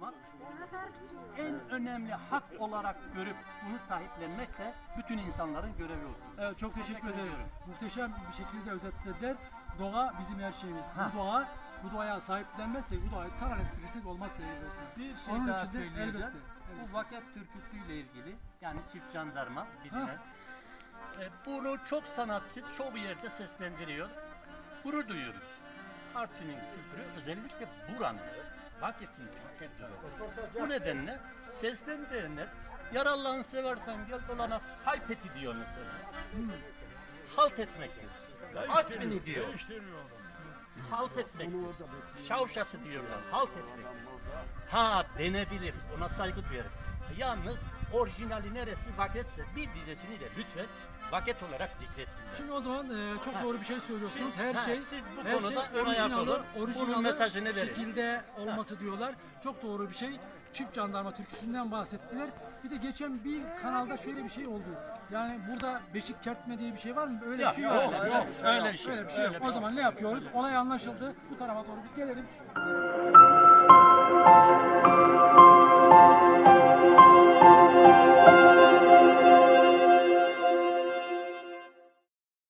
olmak en önemli hak olarak görüp bunu sahiplenmek de bütün insanların görevi olur. Evet, çok teşekkür, Teşekkür ederim. ediyorum. Muhteşem bir şekilde özetlediler. Doğa bizim her şeyimiz. Ha. Bu doğa, bu doğaya sahiplenmezsek, bu doğayı talan ettirirsek olmaz sevgili dostlar. Bir şey Onun daha için de söyleyeceğim. elbette. Bu vaket türküsüyle ilgili yani çift jandarma bilinen. E, bunu çok sanatçı çoğu yerde seslendiriyor. Gurur duyuyoruz. Artvin'in kültürü özellikle buranın vaketin kültürü. Bu nedenle seslendirenler yar Allah'ını seversen gel dolana haypeti diyor mesela. Halt etmektir. Artvin'i diyor. Halt etmek. Şavşatı diyorlar. Halt etmek. Ha denebilir. Ona saygı duyarız. Yalnız orijinali neresi vaketse bir dizesini de lütfen vaket olarak zikretsinler. Şimdi o zaman e, çok Ha. doğru bir şey söylüyorsunuz. Siz- her ha, şey siz bu her konuda şey ön ayak orijinali, olun. Bunun orijinali mesajını verin. şekilde olması diyorlar. Çok doğru bir şey. Çift jandarma türküsünden bahsettiler. Bir de geçen bir kanalda şöyle bir şey oldu. Yani burada beşik kertme diye bir şey var mı? Öyle Yok, bir şey öyle yok. şey, öyle bir şey, Öyle bir şey yok. O şey. zaman ne yapıyoruz? Olay anlaşıldı. Bu tarafa doğru bir gelelim.